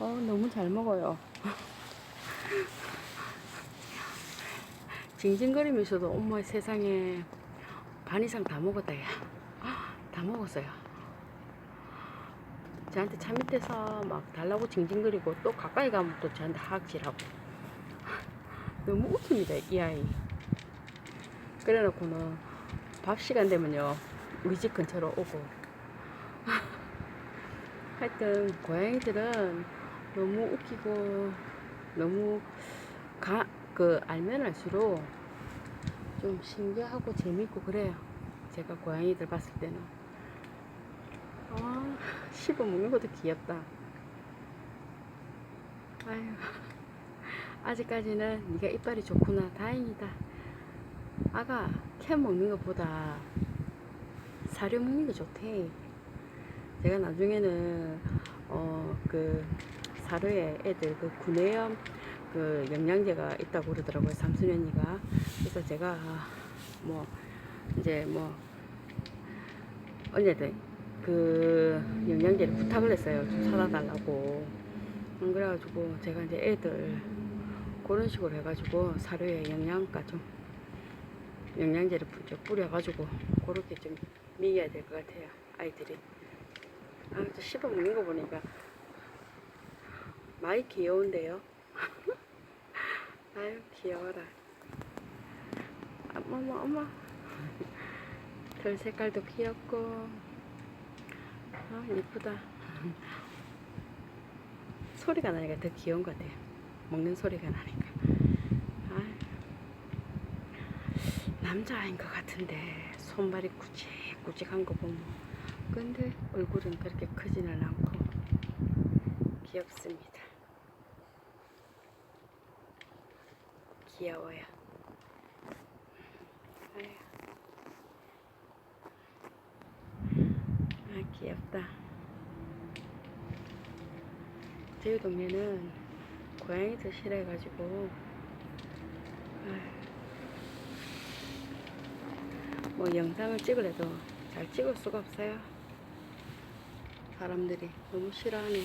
어, 너무 잘 먹어요. 징징거리면서도 엄마 세상에 반 이상 다 먹었다, 야. 다 먹었어요. 저한테 차 밑에서 막 달라고 징징거리고 또 가까이 가면 또 저한테 하악질하고. 너무 웃깁니다, 이 아이. 그래 놓고는 밥 시간 되면요, 우리 집 근처로 오고. 하여튼, 고양이들은 너무 웃기고, 너무 가, 그, 알면 알수록 좀 신기하고 재밌고 그래요. 제가 고양이들 봤을 때는. 아, 씹어 먹는 것도 귀엽다. 아유, 아직까지는 네가 이빨이 좋구나. 다행이다. 아가 캐 먹는 것보다 사료 먹는 게 좋대. 제가 나중에는 어그 사료에 애들 그 구내염 그 영양제가 있다고 그러더라고요 삼순현이가. 그래서 제가 뭐 이제 뭐 언니한테 그 영양제를 부탁을 했어요. 좀 사다 달라고. 음, 그래가지고 제가 이제 애들 그런 식으로 해가지고 사료에 영양가 좀 영양제를 뿌려가지고 그렇게 좀 먹여야 될 것 같아요 아이들이. 아, 저 씹어 먹는 거 보니까 많이 귀여운데요? 아유 귀여워라. 어머 어머 털 색깔도 귀엽고. 아 이쁘다. 소리가 나니까 더 귀여운 것 같아요. 먹는 소리가 나니까. 아 남자아인 것 같은데 손발이 꾸직꾸직한 거 보면. 근데 얼굴은 그렇게 크지는 않고 귀엽습니다 귀여워요. 아 귀엽다 저희 동네는 고양이들 싫어해가지고. 뭐 영상을 찍으려도 잘 찍을 수가 없어요 사람들이 너무 싫어하네